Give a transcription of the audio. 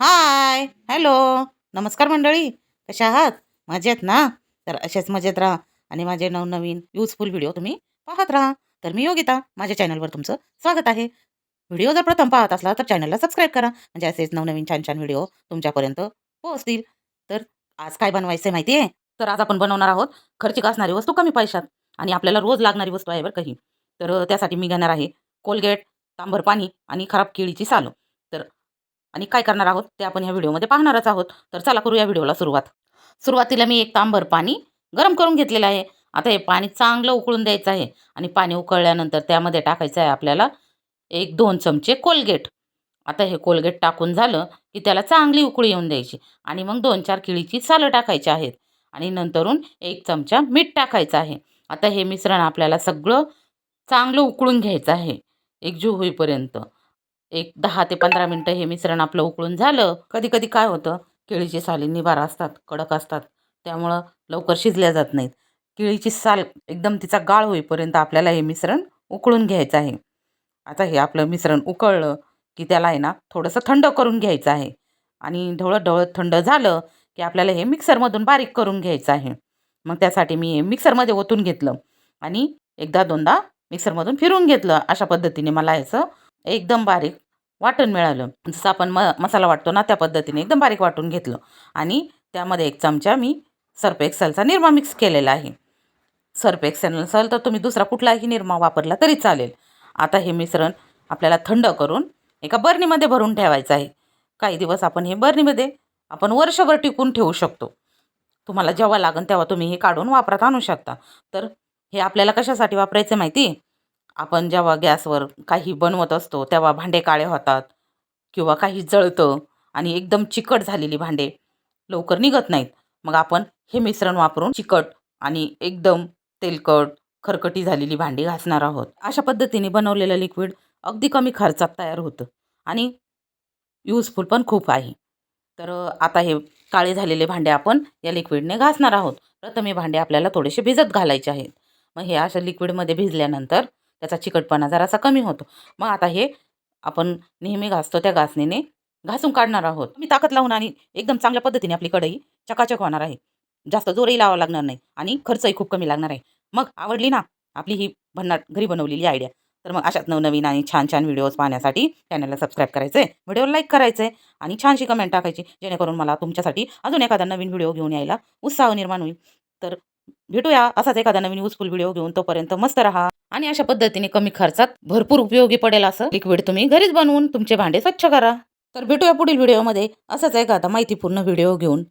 Hi hello. नमस्कार मंडळी कशा आहात? मजेत ना? तर असेच मजेत राहा आणि माझे नवनवीन युजफुल व्हिडिओ तुम्ही पाहत राहा. तर मी योगिता माझ्या चॅनलवर तुमचं स्वागत आहे. व्हिडिओ जर प्रथम पाहत असला तर चॅनलला सबस्क्राईब करा. म्हणजे असेच नवनवीन छान छान व्हिडिओ तुमच्यापर्यंत पोहोचतील. तर आज काय बनवायचं आहे माहिती आहे तर आज आपण बनवणार आहोत खर्चिक असणारी वस्तू कमी पैशात आणि आपल्याला रोज लागणारी वस्तू आहे बरं काही तर त्यासाठी मी घेणार आहे कोलगेट तांबर पाणी आणि खराब केळीची सालं. आणि काय करणार आहोत? ते आपण ह्या व्हिडिओमध्ये पाहणारच आहोत. तर चला करू या व्हिडिओला सुरुवात. सुरुवातीला मी एक तांबर पाणी गरम करून घेतलेलं आहे. आता हे पाणी चांगलं उकळून द्यायचं आहे आणि पाणी उकळल्यानंतर त्यामध्ये टाकायचं आहे आपल्याला एक दोन चमचे कोलगेट. आता हे कोलगेट टाकून झालं की त्याला चांगली उकळी येऊन द्यायची आणि मग दोन चार किळीची सालं टाकायची आहेत आणि नंतरून एक चमचा मीठ टाकायचं आहे. आता हे मिश्रण आपल्याला सगळं चांगलं उकळून घ्यायचं आहे. एकजीव होईपर्यंत. एक दहा ते पंधरा मिनटं हे मिश्रण आपलं उकळून झालं. कधी कधी काय होतं केळीची साली निबार असतात कडक असतात. त्यामुळं लवकर शिजल्या जात नाहीत. केळीची साल एकदम तिचा गाळ होईपर्यंत आपल्याला हे मिश्रण उकळून घ्यायचं आहे. आता हे आपलं मिश्रण उकळलं की त्याला आहे ना थोडंसं थंड करून घ्यायचं आहे. आणि ढवळत ढवळत थंड झालं की आपल्याला हे मिक्सरमधून बारीक करून घ्यायचं आहे. मग त्यासाठी मी हे मिक्सरमध्ये ओतून घेतलं आणि एकदा दोनदा मिक्सरमधून फिरून घेतलं. अशा पद्धतीने मला याचं एकदम बारीक वाटण मिळालं. जसं आपण म मसाला वाटतो ना त्या पद्धतीने एकदम बारीक वाटून घेतलं. आणि त्यामध्ये एक चमचा मी सर्फ एक्सेलचा निरमा मिक्स केलेला आहे. सर्फ एक्सेल नसेल तर तुम्ही दुसरा कुठलाही निरमा वापरला तरी चालेल. आता हे मिश्रण आपल्याला थंड करून एका बरणीमध्ये भरून ठेवायचं आहे. काही दिवस आपण हे बरणीमध्ये आपण वर्षभर टिकून ठेवू शकतो. तुम्हाला जेव्हा लागेल तेव्हा तुम्ही हे काढून वापरात आणू शकता. तर हे आपल्याला कशासाठी वापरायचं माहिती आहे? आपण जेव्हा गॅसवर काही बनवत असतो तेव्हा भांडे काळे होतात किंवा काही जळतं आणि एकदम चिकट झालेली भांडे लवकर निघत नाहीत. मग आपण हे मिश्रण वापरून चिकट आणि एकदम तेलकट खरकटी झालेली भांडी घासणार आहोत. अशा पद्धतीने बनवलेलं लिक्विड अगदी कमी खर्चात तयार होतं आणि यूजफुल पण खूप आहे. तर आता हे काळे झालेले भांडे आपण या लिक्विडने घासणार आहोत. प्रथम हे भांडे आपल्याला थोडेसे भिजत घालायचे आहेत. मग हे अशा लिक्विडमध्ये भिजल्यानंतर त्याचा चिकटपणा जरासा कमी होतो. मग आता हे आपण नेहमी घासतो त्या घासणीने घासून काढणार आहोत. मी ताकद लावून आणि एकदम चांगल्या पद्धतीने आपली कढई चकाचक होणार आहे. जास्त जोरही लावा लागणार नाही आणि खर्चही खूप कमी लागणार आहे. मग आवडली ना आपली ही भन्नाट घरी बनवलेली आयडिया तर मग अशाच नवनवीन आणि छान छान व्हिडिओज पाहण्यासाठी चॅनलला सबस्क्राईब करायचं आहे व्हिडिओला लाईक करायचं आहे आणि छानशी कमेंट टाकायची जेणेकरून मला तुमच्यासाठी अजून एखादा नवीन व्हिडिओ घेऊन यायला उत्साह निर्माण होईल. तर भेटूया. असाच एखादा नवीन युजफुल व्हिडिओ घेऊन तोपर्यंत मस्त राहा. आणि अशा पद्धतीने कमी खर्चात भरपूर उपयोगी पडेल असं लिक्विड तुम्ही घरीच बनवून तुमचे भांडे स्वच्छ करा. तर भेटूया पुढील व्हिडिओमध्ये असंच एखादा माहितीपूर्ण व्हिडिओ घेऊन.